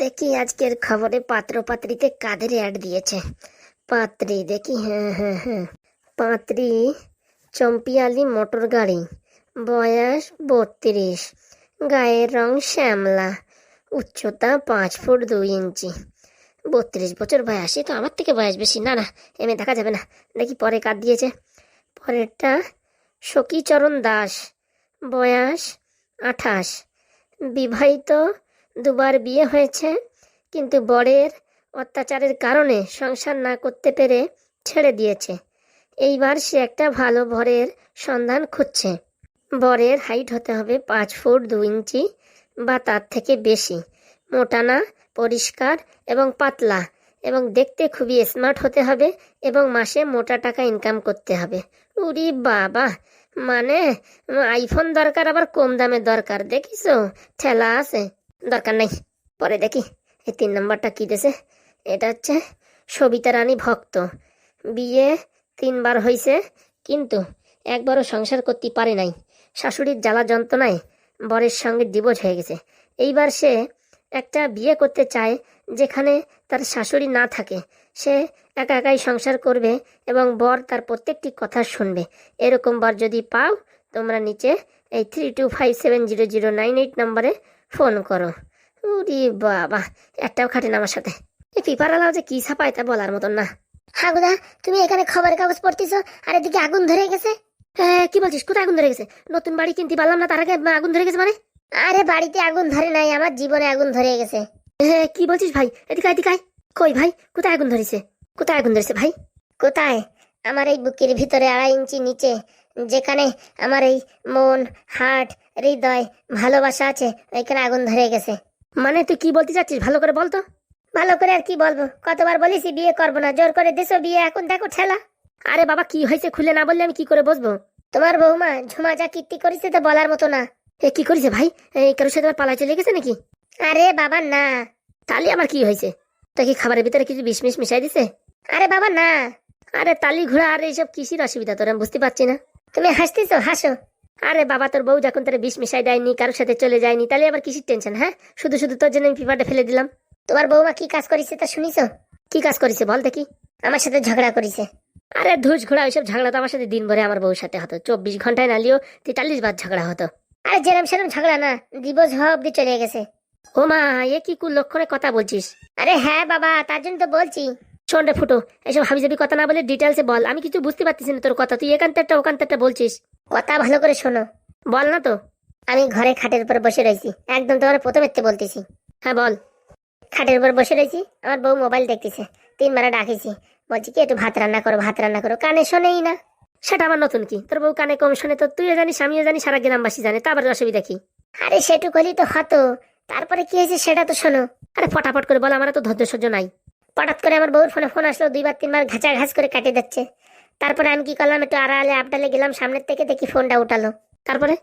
দেখি আজকের খবরে পাত্র পাত্রীতে কাদের অ্যাড দিয়েছে। পাত্রী, দেখি হ্যাঁ হ্যাঁ হ্যাঁ। পাত্রী, চম্পিয়ালি মোটর গাড়ি, বয়স বত্রিশ, গায়ের রং শ্যামলা, উচ্চতা পাঁচ ফুট দুই ইঞ্চি। বত্রিশ বছর বয়স তো আমার থেকে বয়স বেশি। না না, এমনি দেখা যাবে না। দেখি পরে কার দিয়েছে। পরেরটা, সখীচরণ দাস, বয়স আঠাশ, বিবাহিত দুবার বিয়ে হয়েছে, কিন্তু বরের অত্যাচারের কারণে সংসার না করতে পেরে ছেড়ে দিয়েছে। এইবার সে একটা ভালো বরের সন্ধান খুঁজছে। বরের হাইট হতে হবে পাঁচ ফুট দু ইঞ্চি বা তার থেকে বেশি। মোটানা পরিষ্কার এবং পাতলা এবং দেখতে খুবই স্মার্ট হতে হবে এবং মাসে মোটা টাকা ইনকাম করতে হবে। উরি বাবা! মানে আইফোন দরকার আবার কম দামের দরকার, দেখিস? ঠেলা আছে। দরকার নাই। পরে দেখি এই তিন নম্বরটা কী দেছে। এটা হচ্ছে সবিতা রানী ভক্ত। বিয়ে তিনবার হয়েছে কিন্তু একবারও সংসার করতে পারে নাই। শাশুড়ির জ্বালা যন্ত্রণায় বরের সঙ্গে ডিভোর্স হয়ে গেছে। এইবার সে একটা বিয়ে করতে চায় যেখানে তার শাশুড়ি না থাকে। সে একা একাই সংসার করবে এবং বর তার প্রত্যেকটি কথা শুনবে। এরকম বর যদি পাও, তোমরা নিচে এই three two five seven zero zero nine eight নম্বরে ফোন করো। উরি বাবা, একটাও খাটে না আমার সাথে। এই পিপারালাও যে কি ছাপায় তা বলার মতন না। হাগুদা, তুমি এখানে খবরের কাগজ পড়তেছো আর এদিকে আগুন ধরে গেছে? হ্যাঁ কি বলছিস? কোথায় আগুন ধরে গেছে? নতুন বাড়ি কিনতে পারলাম না, তার আগে আগুন ধরে গেছে মানে? আরে বাড়িতে আগুন ধরে নাই, আমার জীবনে আগুন ধরে গেছে। হ্যাঁ কি বলছিস ভাই? এদিকে এদিকে। কই ভাই, কোথায় আগুন ধরেছে? কোথায় আগুন ধরেছে ভাই? কোথায়? আমার এই বুকের ভিতরে আড়াই ইঞ্চি নিচে, যেখানে আমার এই মন, হার্ট হৃদয়, ভালোবাসা আছে ওইখানে আগুন ধরে গেছে। মানে তুই কি বলতে চাচ্ছিস? ভালো করে বলতো ভালো করে আর কি বলব? কতবার বলিস বিয়ে করব না, জোর করে দেশো বিয়ে, এখন দেখো ঠেলা। আরে বাবা, কি হয়েছে খুলে না বললে আমি কি করে বসবো? তোমার বৌমা ঝুমা যা কীর্তি করেছে তো বলার মতো না। এ কি করেছে ভাই? কারোর সাথে পালা চলে গেছে নাকি? আরে বাবা, না। তালি আমার কি হয়েছে? তা কি খাবারের ভিতরে কিছু বিষ মিশ মিশাই দিছে? আরে বাবা, না। আরে তালি ঘোড়া, আর এইসব কিসির অসুবিধা? তোর আমি বুঝতে পারছি না। তুমি হাসতেছো? হাসো। আরে বাবা, তোর বউ যখন তোর বিষ মিশাই দেয়নি, কারোর সাথে চলে যায়নি, তাহলে আবার কিসির টেনশন হ্যাঁ? শুধু শুধু তোর জন্য আমি ফেলে দিলাম। তোমার বৌমা কি কাজ করেছে তা শুনিছো? কি কাজ করেছে বল দেখি। আমার সাথে ঝগড়া করেছে। আরে ধুস ঘোড়া, ওইসব ঝগড়া তো আমার সাথে দিন ভরে আমার বউর সাথে হতো। চব্বিশ ঘন্টায় নালিও তেতাল্লিশ বার ঝগড়া হতো। আরে যেরম সেরম ঝগড়া না, দিবস হওয়া অব্দি চলে গেছে। ও মা, এ কি কুল লক্ষণে কথা বলছিস? আরে হ্যাঁ বাবা, তার জন্য তো বলছি। শোন রে ফুটো এসব হাবিজাবি কথা না বলে ডিটেলসে বল। আমি কিছু বুঝতে পারতেছি না তোর কথা। তুই এখান থেকে ওখান থেকে বলছিস। কথা ভালো করে শোনো। বল না তো। আমি ঘরে খাটের উপর বসে রয়েছি। একদম তোমার প্রথমেতে বলতেছি। হ্যাঁ বল। খাটের উপর বসে রয়েছি। আমার বউ মোবাইল দেখতেছে। তিনবার ডাকেছি। বলছি কি একটু ভাত রান্না করো ভাত রান্না করো? কানে শোনেই না। সেটা আমার নতুন কি? তোর বউ কানে কম শোনে তো। তুইও জানিস আমিও জানি সারা গ্রামবাসী জানে। তা আবার অসুবিধা কি? আরে সেটুকু হলেই তো হতো। তারপরে কি হয়েছে সেটা তো শোনো। আরে ফটাফট করে বল আমার তো ধৈর্য সহ্য নাই। হঠাৎ করে আমার বউর ফোনে ফোন আসলো, দুইবার, তিনবার ঘাঁচা ঘাস করে কাটিয়ে দিচ্ছে। তারপরে আমি কি করলাম, একটু আড়ালে আপডালে গেলাম, সামনের থেকে দেখি ফোনটা উঠালো। তারপরে?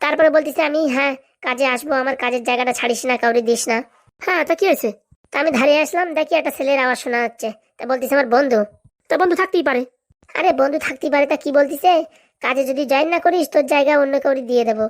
তারপরে বলতেছে, আমি হ্যাঁ কাজে আসব, আমার কাজের জায়গাটা ছাড়িস না, কাউরে দিস না। হ্যাঁ তা কি হয়েছে? তা আমি ধারে আসলাম, দেখি একটা ছেলের আওয়াজ শোনা যাচ্ছে। তা বলতেছে আমার বন্ধু। তা বন্ধু থাকতেই পারে। আরে, বন্ধু থাকতেই পারে, তা কি বলতিছে? কাজে যদি জয়েন না করিস, তোর জায়গা অন্য কাউরে দিয়ে দেবো।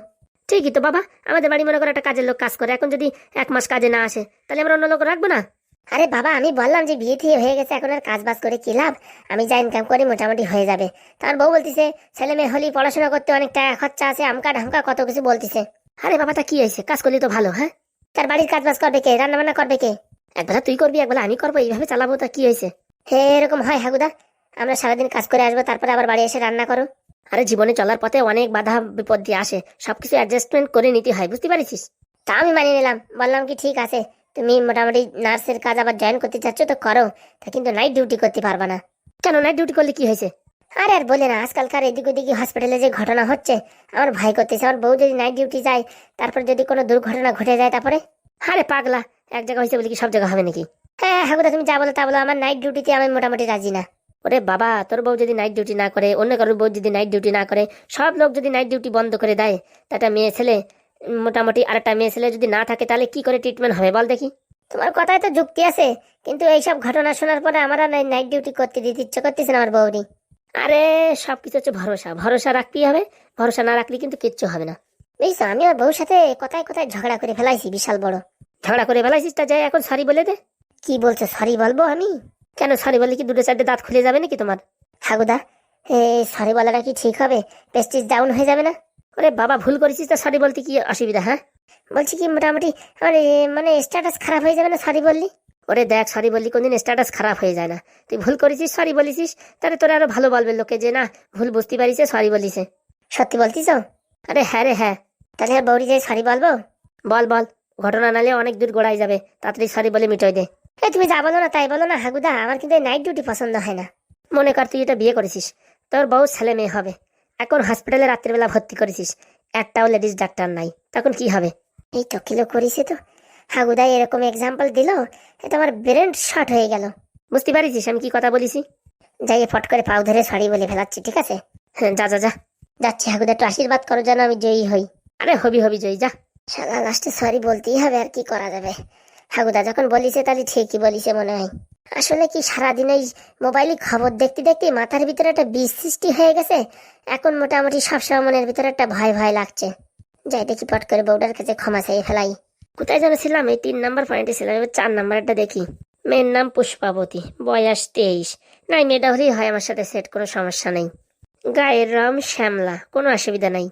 ঠিকই তো বাবা, আমাদের বাড়ি মনে করে একটা কাজের লোক কাজ করে, এখন যদি এক মাস কাজে না আসে, তাহলে আমরা অন্য লোক রাখব না? আরে বাবা, আমি বললাম যে বিয়ে ঠিয়ে হয়ে গেছে, এখন আর কাজ বাজ করে কি লাভ? আমি যা ইনকাম করি মোটামুটি হয়ে যাবে। তার বউ বলতিছে, ছেলে মেয়ে হলি পড়াশোনা করতে অনেক টাকা খরচা আছে, আমকা ঢামকা কত কিছু বলতিছে। আরে বাবা, তা কি হয়েছে? কাজ করলি তো ভালো হ্যাঁ? তার বাড়ির কাজ বাজ করবে কে? রান্না বান্না করবে কে? একবেলা তুই করবি, একবেলা আমি করব, এইভাবে চালাবো, তা কি হয়েছে? হে, এরকম হয়, হাগুদা। আমরা সারাদিন কাজ করে আসব, তারপরে আবার বাড়ি এসে রান্না করো। আরে জীবনে চলার পথে অনেক বাধা বিপদ দিয়ে আসে, সবকিছু অ্যাডজাস্টমেন্ট করে নিতে হয়, বুঝতে পারিস তা আমি মানিয়ে নিলাম, বললাম কি ঠিক আছে। তুমি মোটামুটি নার্সের কাজ আবার জয়েন করতে চাচ্ছ, তো করো। তা কিন্তু নাইট ডিউটি করতে পারবা না। কেন নাইট ডিউটি করলে কি হয়েছে? আরে আর বলে না, আজকালকার এদিক ওদিক হসপিটালে যে ঘটনা হচ্ছে, আমার ভাই করতেছে। আমার বউ যদি নাইট ডিউটি যায়, তারপর যদি কোনো দুর্ঘটনা ঘটে যায় তারপরে? আরে পাগলা, এক জায়গা হয়েছে বলে কি সব জায়গা হবে নাকি? হ্যাঁ হ্যাঁ তুমি যা বলো তা বলো, আমার নাইট ডিউটিতে আমি মোটামুটি রাজি না। ওরে বাবা, তোর বউ যদি নাইট ডিউটি না করে, অন্য কারোর বউ যদি নাইট ডিউটি না করে, সব লোক যদি নাইট ডিউটি বন্ধ করে দেয় তা একটা মেয়ে ছেলে মোটামুটি আরেকটা মেয়ে ছেলে যদি না থাকে তাহলে কি করে ট্রিটমেন্ট হবে বল দেখি। তোমার কথায় তো যুক্তি আছে কিন্তু এইসব ঘটনা শোনার পরে আমার আর নাইট ডিউটি করতে দিতে ইচ্ছে করতেছে না আমার বউরি আরে সব কিছু হচ্ছে ভরসা। ভরসা রাখতেই হবে ভরসা না রাখলে কিন্তু কিচ্ছু হবে না। বুঝছ আমি আর বউর সাথে কথায় কথায় ঝগড়া করে ফেলাইছি বিশাল বড়। ঝগড়া করে বেলাইছিস তা যাই এখন সরি বলে দে। কি বলছো সরি বলব আমি? কেন সরি বললে কি দুটো চারটে দাঁত খুলে যাবে নাকি তোমার? হাগুদা এই সরি বলাটা কি ঠিক হবে? পেস্টিজ ডাউন হয়ে যাবে না? ওরে বাবা, ভুল করেছিস তো সরি বলতে কি অসুবিধা হ্যাঁ? বলছি কি মোটামুটি আমার মানে স্ট্যাটাস খারাপ হয়ে যাবে না সরি বললি? ওরে দেখ, সরি বললি কোনদিন স্ট্যাটাস খারাপ হয়ে যায় না। তুই ভুল করেছিস, সরি বলেছিস, তাহলে তোরা আরও ভালো বলবে লোকে যে না, ভুল বুঝতে পারিছে, সরি বলিছে। সত্যি বলতিস আরে হ্যাঁ রে হ্যাঁ। তাহলে আর বৌরি যাই সরি বলব? বল বল, ঘটনা নালে অনেক দূর গোড়ায় যাবে, তাড়াতাড়ি সরি বলে মিটোই দে। এ তুমি যা বলো না তাই বলো না, হাগুদা, আমার কিন্তু নাইট ডিউটি পছন্দ হয় না। মনে কর তুই এটা বিয়ে করেছিস, তোর বউ ছেলে মেয়ে হবে। এখন হসপিটালে রাত্রিবেলা ভর্তি করেছিস? একটাও লেডিস ডাক্তার নাই। তখন কি হবে? এই তো কিলো তো। হাগুদা এরকম এক্সাম্পল দিল এটা আমার ব্রেন শর্ট হয়ে গেল। বুঝতে পারিস আমি কি কথা বলিছি? যাই ফট করে পাও ধরে সরি বলে ফেলাচ্ছি, ঠিক আছে? হ্যাঁ যা যা যা। যাচ্ছি, হাগুদা, একটু আশীর্বাদ করো যেন আমি জয়ী হই। আরে হবি হবি, জয়ী, যা। সারা লাস্টে সরি বলতেই হবে, আর কি করা যাবে? হাগুদা, যখন বলিছে তাহলে ঠিকই বলিছে মনে হয়। আসলে কি সারাদিন এই মোবাইলে খবর দেখতে দেখতে মাথার ভিতরে একটা বিষ সৃষ্টি হয়ে গেছে? এখন মোটামুটি সবসময় মনের ভিতরে একটা ভয় ভয় লাগছে। যাই দেখি, পট করে বউডার কাছে ক্ষমা চাই ফেলাই। কোথায় যেন ছিলাম, এই তিন নাম্বার পয়েন্টে ছিলাম। এবার চার নাম্বারটা দেখি। মেয়ের নাম পুষ্পাবতী, বয়স তেইশ। নাই, মেয়েটা হলেই হয় আমার সাথে সেট কোনো সমস্যা নেই। গায়ের রং শ্যামলা, কোনো অসুবিধা নাই।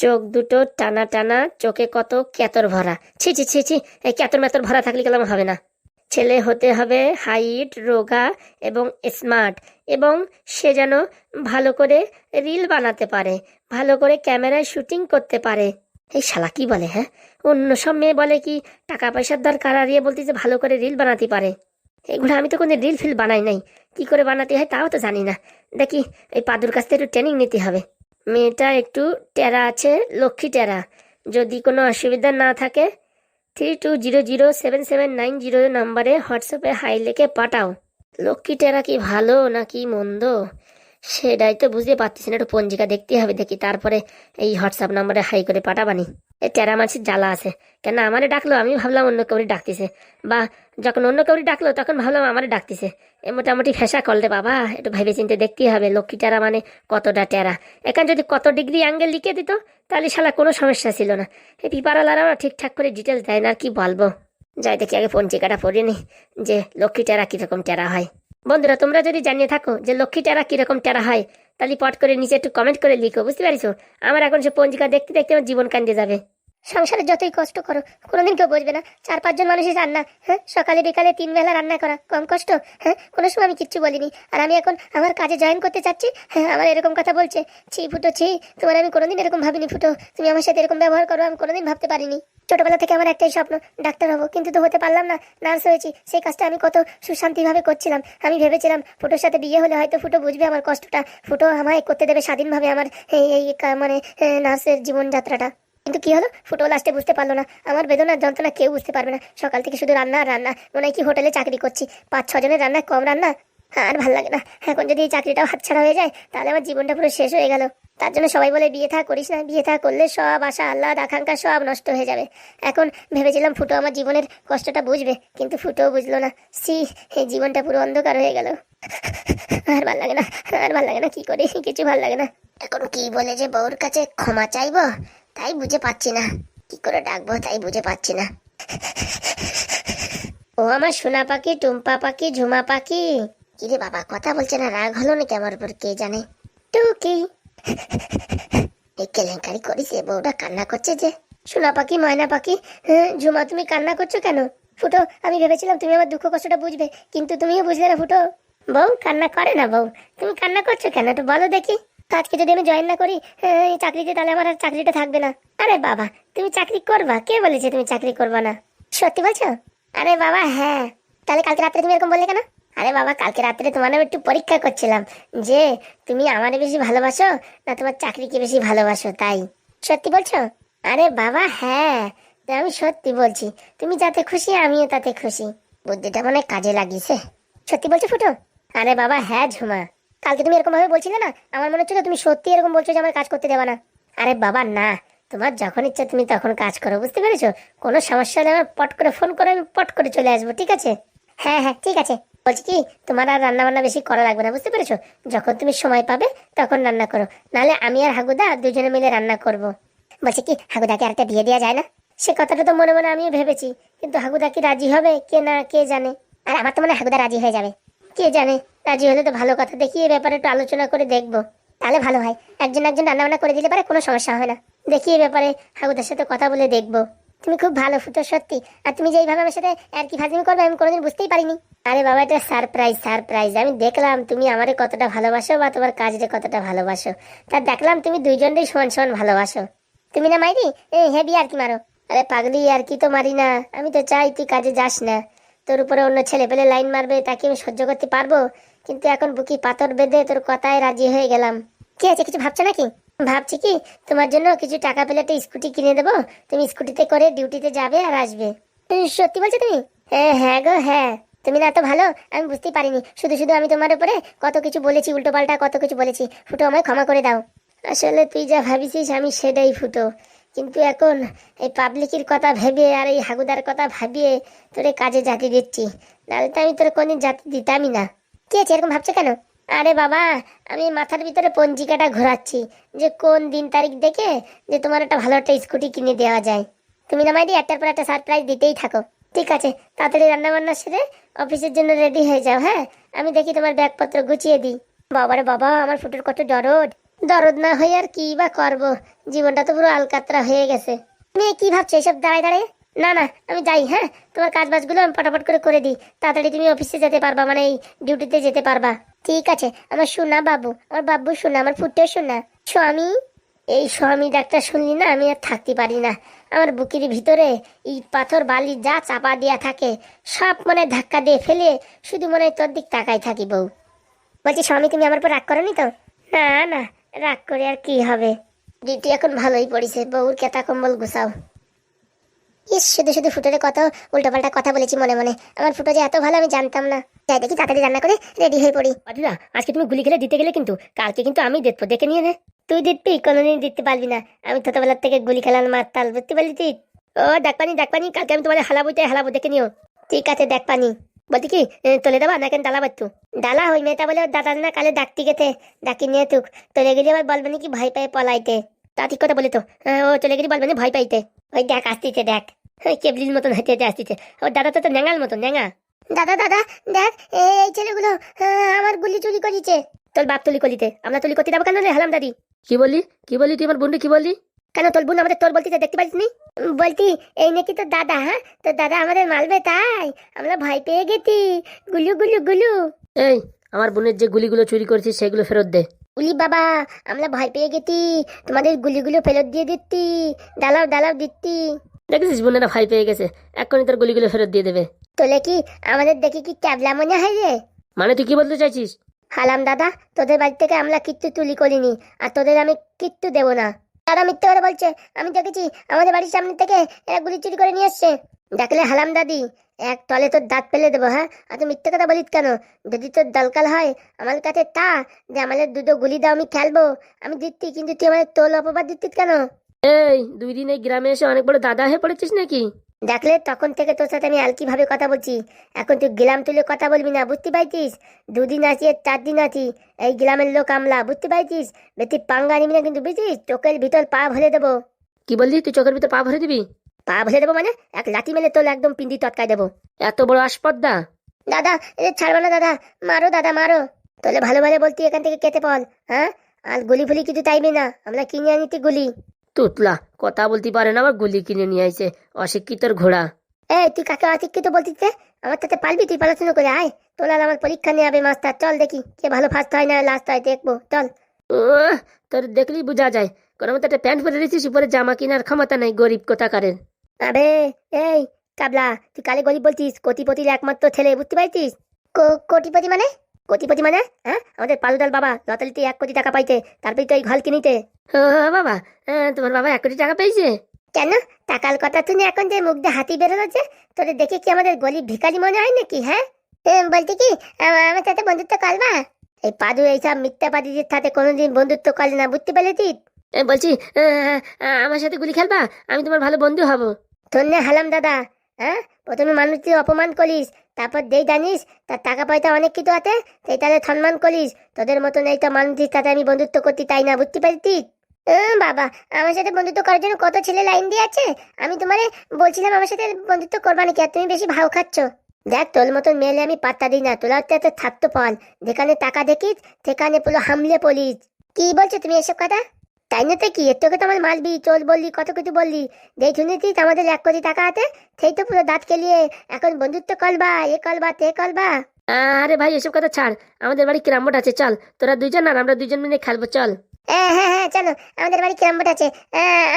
চোখ দুটো টানা টানা, চোখে কত ক্যাতর ভরা। ছি ছি ছি ছি, এই ক্যাতর ম্যাতর ভরা থাকলে কেলাম হবে না? ছেলে হতে হবে হাইট, রোগা এবং স্মার্ট এবং সে যেন ভালো করে রিল বানাতে পারে, ভালো করে ক্যামেরায় শুটিং করতে পারে। এই শালা কি বলে হ্যাঁ? অন্য সব মেয়ে বলে কি, টাকা পয়সার দরকার, আর ইয়ে বলতে যে ভালো করে রিল বানাতে পারে। এগুলো আমি তো কোনো রিল ফিল বানাই নাই। কি করে বানাতে হয় তাও তো জানি না। দেখি, এই পাদুর কাছ থেকে একটু ট্রেনিং নিতে হবে। মেয়েটা একটু টেরা আছে, লক্ষ্মী টেরা। যদি কোনো অসুবিধা না থাকে three two zero zero seven seven nine zero নাম্বারে হোয়াটসঅ্যাপে হাই লেখে পাঠাও। লক্ষ্মী টেরা কি ভালো নাকি মন্দ? সেটাই তো বুঝতে পারতেছি না, একটু পঞ্জিকা দেখতে হবে, দেখি তারপরে এই হোয়াটসঅ্যাপ নাম্বারে হাই করে পাঠাবানি। এই টেরা মাছির জ্বালা আছে, কেন আমারে ডাকলো? আমি ভাবলাম অন্য কেউ ডাকতেছে। বা যখন অন্য কেউরি ডাকলো, তখন ভাবলাম আমারে ডাকতেছে। এ মোটামুটি ফেসা করলে বাবা, একটু ভেবে চিনতে দেখতেই হবে, লক্ষ্মী টেরা মানে কতটা টেরা এখানে যদি কত ডিগ্রি অ্যাঙ্গেল লিখে দিত, তাহলে শালা কোনো সমস্যা ছিল না। এই পিপারালারাও ঠিকঠাক করে ডিটেলস দেয় না আর কি বলব? যাই দেখি, আগে পঞ্জিকাটা পড়ে নি, যে লক্ষ্মী টেরা কীরকম টেরা হয়। বন্ধুরা, তোমরা যদি জানিয়ে থাকো যে লক্ষ্মী টেরা কীরকম টেরা হয়, তাহলে পট করে নিচে একটু কমেন্ট করে লিখো, বুঝতে পারিছো? আমার এখন সে পঞ্জিকা দেখতে দেখতে আমার জীবন কান্দে যাবে। সংসারে যতই কষ্ট করো, কোনোদিন কেউ বুঝবে না। চার, পাঁচজন মানুষের রান্না হ্যাঁ? সকালে, বিকালে তিন বেলা রান্না করা, কম কষ্ট হ্যাঁ? কোনো সময় আমি কিচ্ছু বলিনি। আর আমি এখন আমার কাজে জয়েন করতে চাচ্ছি হ্যাঁ? আমার এরকম কথা বলছে, ছি ফুটো, ছি, তোমার আমি কোনোদিন এরকম ভাবিনি ফুটো। তুমি আমার সাথে এরকম ব্যবহার করো, আমি কোনোদিন ভাবতে পারিনি। ছোটবেলা থেকে আমার একটাই স্বপ্ন, ডাক্তার হব। কিন্তু তো হতে পারলাম না, নার্স হয়েছি। সেই কাজটা আমি কত সুশান্তিভাবে করছিলাম। আমি ভেবেছিলাম ফুটোর সাথে বিয়ে হলে হয়তো ফুটো বুঝবে আমার কষ্টটা। ফুটো আমায় করতে দেবে স্বাধীনভাবে আমার এই মানে নার্সের জীবনযাত্রাটা। কিন্তু কি হলো? ফুটো লাস্টে বুঝতে পারল না। আমার বেদনার যন্ত্রণা কেউ বুঝতে পারবে না। সকাল থেকে শুধু রান্না আর রান্না। মনে হয় কি হোটেলে চাকরি করছি। পাঁচ ছজনের রান্না, কম রান্না? আর ভালো লাগে না। এখন যদি এই চাকরিটাও হাতছাড়া হয়ে যায়, তাহলে আমার জীবনটা পুরো শেষ হয়ে গেল। তার জন্য সবাই বলে, বিয়ে থা করিস না। বিয়ে থা করলে সব আশা আল্লাহ আকাঙ্ক্ষা সব নষ্ট হয়ে যাবে। এখন ভেবেছিলাম ফুটো আমার জীবনের কষ্টটা বুঝবে, কিন্তু ফুটোও বুঝলো না। সি এই জীবনটা পুরো অন্ধকার হয়ে গেল। আর ভালো লাগে না, আর ভালো লাগে না, কি করি? কিছু ভালো লাগে না। এখন কি বলে যে বউর কাছে ক্ষমা চাইব? তাই বুঝে পাচ্ছি না। কি করে ডাকবো তাই বুঝে পাচ্ছি না। ও আমার সোনা পাখি টুম্পা পাখি ঝুমা পাখি। কিরে বাবা কথা বলছে না রাগ হলো নাকি আমার উপর কে জানে? টুকি। এই কেলেঙ্কারি করিস এ বউটা কান্না করছে যে। সোনা পাখি ময়না পাখি হ্যাঁ, ঝুমা তুমি কান্না করছ কেন? ফুটো আমি ভেবেছিলাম তুমি আমার দুঃখ কষ্টটা বুঝবে কিন্তু তুমিও বুঝলে না ফুটো। বউ কান্না করে না বউ। তুমি কান্না করছ কেন একটু বলো দেখি। আজকে যদি আমি জয়েন না করি এই চাকরিতে তাহলে আমার আর চাকরিটা থাকবে না। আরে বাবা, তুমি চাকরি করবা? কে বলেছে তুমি চাকরি করবা না? সত্যি বলছো? আরে বাবা হ্যাঁ। তাহলে কালকে রাত্রে তুমি এরকম বললে কেন? আরে বাবা, কালকে রাত্রে তোমার একটু পরীক্ষা করছিলাম যে তুমি আমারে বেশি ভালোবাসো না তোমার চাকরিকে বেশি ভালোবাসো, তাই। সত্যি বলছো? আরে বাবা হ্যাঁ। আমি সত্যি বলছি, তুমি যাতে খুশি, আমিও তাতে খুশি। বুদ্ধিটা মনে কাজে লাগিয়েছে। সত্যি বলছো ফুটো? আরে বাবা হ্যাঁ ঝুমা। কালকে তুমি এরকম ভাবে বলছিলে না, আমার মনে হচ্ছে তুমি সত্যি এরকম বলছো যে আমার কাজ করতে দেবা না। আরে বাবা, না। তোমার যখন ইচ্ছা তুমি তখন কাজ করো, বুঝতে পেরেছ? কোনো সমস্যা হলে আমার পট করে ফোন করে, আমি পট করে চলে আসব, ঠিক আছে? হ্যাঁ হ্যাঁ ঠিক আছে। বলছি কি, তোমার আর রান্না বান্না বেশি করা লাগবে না, বুঝতে পেরেছ? যখন তুমি সময় পাবে, তখন রান্না করো। নাহলে আমি আর হাগুদা দুজনে মিলে রান্না করব। বলছি কি, হাগুদাকে আরেকটা বিয়ে দেওয়া যায় না? সে কথাটা তো মনে মনে আমিও ভেবেছি। কিন্তু হাগুদা কি রাজি হবে? কে না, কে জানে? আর আমার তো মনে হাগুদা রাজি হয়ে যাবে। কে জানে? রাজি হলে তো ভালো কথা দেখি, এই ব্যাপারে একটু আলোচনা করে দেখব। তাহলে ভালো হয়। একজন একজন রান্না বান্না করে দিলে পারে, কোনো সমস্যা হয় না। দেখি এই ব্যাপারে হাগুদার সাথে কথা বলে দেখব। তুমি খুব ভালো ফুটো, সত্যি। আর তুমি যেইভাবে আমার সাথে আর কি ফাজলিমি করবে আমি কোনোদিন বুঝতেই পারিনি। আরে বাবা, এটা সারপ্রাইজ সারপ্রাইজ আমি দেখলাম তুমি আমারে কতটা ভালোবাসো বা তোমার কাজটা কতটা ভালোবাসো। তা দেখলাম তুমি দুইজনেই সমান সমান ভালোবাসো। তুমি না মাইরি? এ হেভি আর কি মারো। আরে পাগলি, আর কি তো মারি না। আমি তো চাই তুই কাজে যাস না। তোর উপরে অন্য ছেলে পেলে লাইন মারবে, তাকে আমি সহ্য করতে পারব? কিন্তু এখন বুকি পাথর বেঁধে তোর কথায় রাজি হয়ে গেলাম। কি আছে, কিছু ভাবছ নাকি? ভাবছি কি, তোমার জন্য কিছু টাকা পেলে একটা স্কুটি কিনে দেবো। তুমি স্কুটিতে করে ডিউটিতে যাবে আর আসবে। সত্যি বলছো তুমি? হ্যাঁ হ্যাঁ গো হ্যাঁ। তুমি না এত ভালো, আমি বুঝতেই পারিনি। শুধু শুধু আমি তোমার উপরে কত কিছু বলেছি উল্টো পাল্টা কত কিছু বলেছি। ফুটো, আমায় ক্ষমা করে দাও। আসলে তুই যা ভাবিছিস, আমি সেটাই ফুটো। কিন্তু এখন এই পাবলিকের কথা ভেবে আর এই হাগুদার কথা ভাবিয়ে তোরে কাজে জাতি দিচ্ছি। নাহলে তো আমি তোর কোনদিন জাতি দিতামই না। কি আছে, এরকম ভাবছ কেন? আরে বাবা, আমি মাথার ভিতরে পঞ্জিকাটা ঘোরাচ্ছি যে কোন দিন তারিখ দেখে যে তোমার একটা ভালো একটা স্কুটি কিনে দেওয়া যায়। তুমি না মাইদি একটার পর একটা সারপ্রাইজ দিতেই থাকো। ঠিক আছে, তাড়াতাড়ি রান্না বান্না সেরে অফিসের জন্য রেডি হয়ে যাও হ্যাঁ? আমি দেখি তোমার ব্যাগপত্র গুছিয়ে দিই। বাবারে বাবা, আমার ফুটোর কত দরদ। দরদ না হয়ে আর কি বা করব? জীবনটা তো পুরো আলকাতরা হয়ে গেছে। মেয়ে, কি ভাবছ এসব দাঁড়ায় দাঁড়ায়? না না, আমি যাই হ্যাঁ? তোমার কাজ বাজগুলো আমি পটাপট করে করে দিই। তাড়াতাড়ি তুমি অফিসে যেতে পারবা মানে এই ডিউটিতে যেতে পারবা। ঠিক আছে, আমার সোনা বাবু, আমার বাবু সোনা, আমার ফুটে সোনা। স্বামী, এই স্বামী ডাক্তার শুনলি না? আমি আর থাকতে পারি না। আমার বুকের ভিতরে ইট, পাথর, বালি যা চাপা দেওয়া থাকে, সব মনে ধাক্কা দিয়ে ফেলে শুধু মনে তোর দিক তাকাই থাকি বউ। বলছি, স্বামী, তুমি আমার উপর রাগ করনি তো? না না, রাগ করে আর কি হবে? ডিউটি এখন ভালোই পড়েছে, বউর কেতা কম্বল গুছাও। ইস শুধু শুধু ফুটোরে কত উল্টোপাল্টা কথা বলেছি মনে মনে। আমার ফুটো যে এত ভালো আমি জানতাম না। যাই দেখি তাড়াতাড়ি রান্না করে রেডি হয়ে পড়ি। পাটিরা আজকে তুমি গুলি খেলে দিতে গেলে কিন্তু কালকে কিন্তু আমি দেখব দেখে নিয়ে নে। তুই দিতবি কোনোদিন দিতে পারবি না। আমি ছোটবেলার থেকে গুলি খেলার মাতাল বুঝতে পারলি তুই ও দেখ পানি দেখ পানি কালকে আমি তোমার হালাবো তাই হালাবো দেখে নিও ঠিক আছে দেখ পানি বলছি কি তোলে দেবা না কেন ডালা বাচ্চু ডালা ওই মেয়েটা বলে দাদা না কালে ডাকতে গেতে ডাকি নিয়ে তুক। তোলে গেলে আবার বলবে নাকি ভয় পায়ে পলাইতে। তা ঠিক কথা বলে তো। ও চলে গেলে বলবে না ভয় পাইতে? ওই দেখ আসতেছে দেখ। ওই কেবলির মতন হেঁটে হেঁটে আসতেছে ওর দাদা তো তো ন্যাঙাল মতন ন্যাঙা। দাদা দাদা দেখ এই ছেলেগুলো আমার গুলি চুরি করেছে। তোর বাপ তুলি কলিতে আমরা তুলি করতে যাব কেন রে হালাম দাদি? কি বললি? কি বললি তুই আমার বন্ধু কি বললি? কেন তোর বোন আমাদের তোর বলতে দেখতে পারিস নি বলতি এই নাকি তোর দাদা হ্যাঁ? তোর দাদা আমাদের মারবে তাই। আমরা ভয় পেয়ে গেছি। গুলু গুলু গুলু। এই আমার বোনের যে গুলিগুলো চুরি করেছিস সেগুলো ফেরত দে। গুলি বাবা আমরা ভয় পেয়ে গেছি তোমাদের গুলিগুলো ফেরত দিয়ে দিচ্ছি ডালাও ডালাও দিচ্ছি দেখেছিস বোনেরা ভয় পেয়ে গেছে এক্ষুনি তোর গুলিগুলো ফেরত দিয়ে দেবে। তোলে কি আমাদের দেখি কি ক্যাবলা মনে হয় রে? মানে তুই কি বলতে চাইছিস? হালাম দাদা তোদের বাড়ি থেকে আমরা কিচ্ছু তুলি করিনি আর তোদের আমি কিচ্ছু দেবো না। তারা মিথ্যে কথা বলছে আমি দেখেছি আমাদের বাড়ির সামনে থেকে এরা গুলি চুরি করে নিয়ে এসছে দেখলে হালাম দাদি এক তলে তোর দাঁত ফেলে দেবো হ্যাঁ? আর তুই মিথ্যে কথা বলিস কেন? যদি তোর দলকাল হয় আমার কাছে তা যে আমাদের দুটো গুলি দাও আমি খেলব। আমি দিচ্ছি কিন্তু তুই আমাদের তোল অপবাদ দিচ্ছিস কেন? এই দুই দিন এই গ্রামে এসে অনেক বড় দাদা হয়ে পড়েছিস নাকি? দেখলে তখন থেকে তোর সাথে আমি আলকি ভাবে কথা বলছি? এখন তুই গিলাম তুলে কথা বলবি না বুঝতে পাইছিস? দুদিন আছি আর চার দিন আছি এই গ্রামের লোক আমলা বুঝতে পাইছিস? বেশি পাঙ্গা নিবি না কিন্তু বুঝছিস? চোখের ভিতর পা ভরে দেবো। কি বললি তুই চোখের ভিতর পা ভরে দিবি? পা ভরে দেবো মানে? এক লাঠি মেলে তোর একদম পিন্দি তৎকায় দেবো। এত বড় আসপদ্দা? দাদা এ ছাড়বো না দাদা মারো দাদা মারো। তোলে ভালো ভালো বলতি এখান থেকে কেটে পল হ্যাঁ? আর গুলি ফুলি কিছু চাইবি না আমরা কিনে আনিতি গুলি। তুতলা কথা বলতে পারে না আবার গুলি কিনে নিয়ে আইছে অশিক্ষিতর ঘোড়া। এই তুই কাকে অশিক্ষিত বলতিস রে? আমার তাতে পারবি তুই পড়াশোনা করে আয়। তোর আর আমার পরীক্ষা নিয়ে যাবে মাস্টার চল দেখি কে ভালো ফার্স্ট হয় না লাস্ট হয় দেখব চল। উহ, তোর দেখলেই বোঝা যায়। কোনো মতো একটা প্যান্ট পরে দিয়েছিস উপরে জামা কেনার ক্ষমতা নাই গরিব কোথাকারের। আবে এই কাবলা তুই কালে গরিব বলছিস কোটিপতির একমাত্র ছেলে বুঝতে পারছিস? কোটিপতি মানে? কোটিপতি মানে? হ্যাঁ? আমাদের পালুদাল বাবা লতালিতে এক কোটি টাকা পাইতে তারপরে তো এই ঘর কিনিতে। বাবা তোমার বাবা এক কোটি টাকা পেয়েছে। কেন? টাকার কথা শুনে এখন যে মুখ দিয়ে হাতি বেরোচ্ছে তোদের দেখে কি আমাদের গরিব ভিখারি মনে হয় নাকি হ্যাঁ? এ, বলছি কি আমার সাথে বন্ধুত্ব করবা? এই পাদু এইসব মিথ্যাবাদীদের সাথে কোনোদিন বন্ধুত্ব করলে না বুঝতে পেরেছিস? বলছি আমার সাথে গুলি খেলবা? আমি তোমার ভালো বন্ধু হব। ধন্য হালাম দাদা হ্যাঁ প্রথমে মানুষকে অপমান করিস তারপর যেই জানিস তার টাকা পয়সা অনেক কিছু আছে সেই তাহলে সম্মান করিস। তোদের মতন এই তো মানুষের তাতে আমি বন্ধুত্ব করতে তাই না বুঝতে পারছিস? উম, বাবা আমার সাথে বন্ধুত্ব করার জন্য কত ছেলে লাইন দিয়ে আছে? আমি তোমারে বলছিলাম আমার সাথে বন্ধুত্ব করবা নাকি আর তুমি বেশি ভাও খাচ্ছ। দেখ তোর মতন মেলে আমি পাত্তা দিই না তোরা তো এত থাকতো পাল। যেখানে টাকা দেখিস সেখানে পুরো হামলে পলিস কি বলছো তুমি এসব কথা? তাই না তো কি? এর তোকে তো আমার মারবি চোর বললি কত কিছু বললি। যেই শুনেছিস আমাদের এক কোটি টাকা আছে সেই তো পুরো দাঁত কেলিয়ে এখন বন্ধুত্ব কলবা এ কলবা তে কলবা আরে ভাই এসব কথা ছাড়। আমাদের বাড়ি ক্রামবোর্ড আছে চল। তোরা দুজন আর আমরা দুজন মিলে খেলব চল। হ্যাঁ হ্যাঁ হ্যাঁ চলো। আমাদের বাড়ি বোর্ড আছে।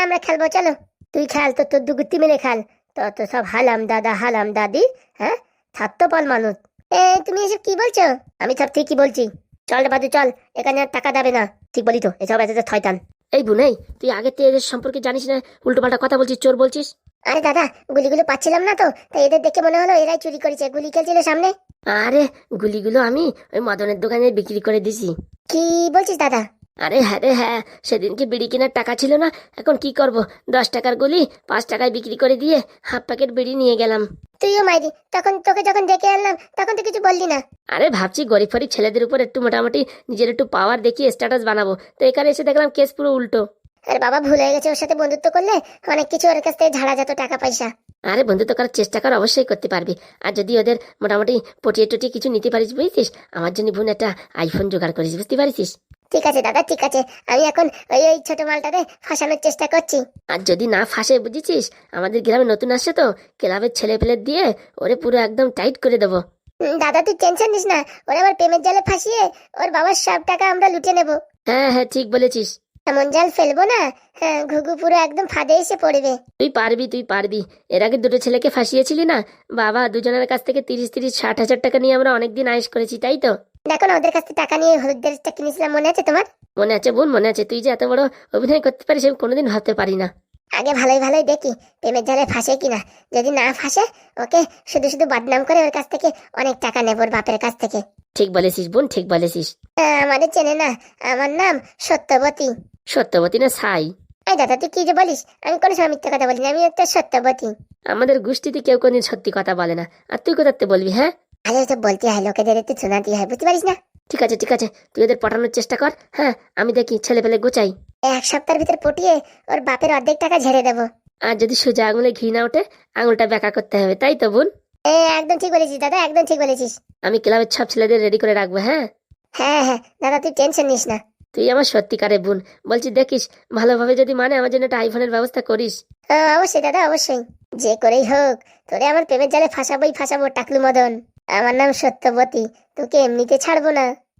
আমরা খেলব চলো। তুই খেল তো তোর দুগুত্তি মিলে খেল। তো তো সব হালাম দাদা হালাম দাদি হ্যাঁ? থাকতো পাল মানুষ। এ তুমি এসব কি বলছো? আমি সব ঠিকই বলছি। চল রে বাদু চল। এখানে আর টাকা দেবে না। ঠিক বলি তো এসব এত থয়তান এই বুনাই তুই আগে থেকে এদের সম্পর্কে জানিস না উল্টোপাল্টা কথা বলছিস চোর বলছিস। আরে দাদা গুলিগুলো পাচ্ছিলাম না তো তাই এদের দেখে মনে হলো এরাই চুরি করেছে গুলি খেলছিল সামনে। আরে গুলিগুলো আমি ওই মদনের দোকানে বিক্রি করে দিছি। কি বলছিস দাদা? আরে হ্যাঁ রে হ্যাঁ সেদিনকে বিড়ি কেনার টাকা ছিল না এখন কি করব? দশ টাকার গুলি পাঁচ টাকায় বিক্রি করে দিয়ে হাফ প্যাকেট বিড়ি নিয়ে গেলাম। তুইও মাইরি তখন তোকে যখন ডেকে আনলাম তখন তো কিছু বললি না। আরে ভাবছি গরিব ফরিব ছেলেদের উপর একটু মোটামুটি নিজের একটু পাওয়ার দেখিয়ে স্ট্যাটাস বানাবো তো এখানে এসে দেখলাম কেস পুরো উল্টো। আরে বাবা ভুল হয়ে গেছে ওর সাথে বন্ধুত্ব করলে অনেক কিছু ওর কাছ থেকে ঝাড়া যেত টাকা পয়সা। আরে বন্ধুত্ব করার চেষ্টা কর অবশ্যই করতে পারবি। আর যদি ওদের মোটামুটি পটিয়ে টটিয়ে কিছু নিতে পারিস বুঝছিস? আমার জন্য বোন একটা আইফোন জোগাড় করিস বুঝতে পারিস? ঠিক আছে দাদা ঠিক আছে। আমি এখন ওই ওই ছোট মালটারে ফাঁসানোর চেষ্টা করছি। আর যদি না ফাঁসে বুঝেছিস? আমাদের গ্রামে নতুন আসছে তো ক্লাবের ছেলে পেলে দিয়ে ওরে পুরো একদম টাইট করে দেবো। দাদা তুই টেনশন নিস না। ওর আবার প্রেমের জালে ফাঁসিয়ে ওর বাবার সব টাকা আমরা লুটে নেব। হ্যাঁ হ্যাঁ ঠিক বলেছিস। এমন জাল ফেলব না হ্যাঁ ঘুঘু পুরো একদম ফাঁদে এসে পড়বে। তুই পারবি তুই পারবি। এর আগে দুটো ছেলেকে ফাঁসিয়েছিলি না? বাবা দুজনের কাছ থেকে তিরিশ তিরিশ ষাট হাজার টাকা নিয়ে আমরা অনেকদিন আয়েস করেছি তাই তো? দেখো না ওদের কাছ থেকে টাকা নিয়ে হলুদ ড্রেসটা কিনেছিলাম মনে আছে তোমার? মনে আছে বোন মনে আছে। তুই যে এত বড় অভিনয় করতে পারিস আমি কোনোদিন ভাবতে পারি না। আগে ভালোই ভালোই দেখি প্রেমের জালে ফাঁসে কিনা। যদি না ফাঁসে ওকে শুধু শুধু বদনাম করে ওর কাছ থেকে অনেক টাকা নেব ওর বাপের কাছ থেকে। ঠিক বলেছিস বোন ঠিক বলেছিস। আহ, আমাদের চেনে না আমার নাম সত্যবতী। সত্যবতী না সাই? এই দাদা তুই কি যে বলিস? আমি কোনো সময় মিথ্যা কথা বলি না আমি একটা সত্যবতী। আমাদের গোষ্ঠীতে কেউ কোনদিন সত্যি কথা বলে না। আর তুই কোথাতে বলবি হ্যাঁ? আরে তো বলতে হয় লোকেদের একটু শোনাতে হয় বুঝতে পারিস না? ঠিক আছে ঠিক আছে তুই ওদের পটানোর চেষ্টা কর হ্যাঁ আমি দেখি ছেলে পেলে গোচাই এক সপ্তাহের ভিতর পটিয়ে ওর বাপের অর্ধেক টাকা ঝেড়ে দেবো। আর যদি সোজা আঙুলে ঘি না ওঠে আঙুলটা বেঁকা করতে হবে তাই তো বোন? এ একদম ঠিক বলেছিস দাদা একদম ঠিক বলেছিস। আমি ক্লাবের সব ছেলেদের রেডি করে রাখব হ্যাঁ? হ্যাঁ হ্যাঁ দাদা তুই টেনশন নিস না। তুই আমার সত্যিকারে বোন বলছি দেখিস ভালোভাবে যদি মানে আমার জন্য একটা আইফোনের ব্যবস্থা করিস। অবশ্যই দাদা অবশ্যই। যে করেই হোক তোরে আমার প্রেমের জালে ফাঁসাবোই ফাঁসাবো টাকলু মদন। আমার নাম সত্যবতী তোকে এমনিতে ছাড়বো না।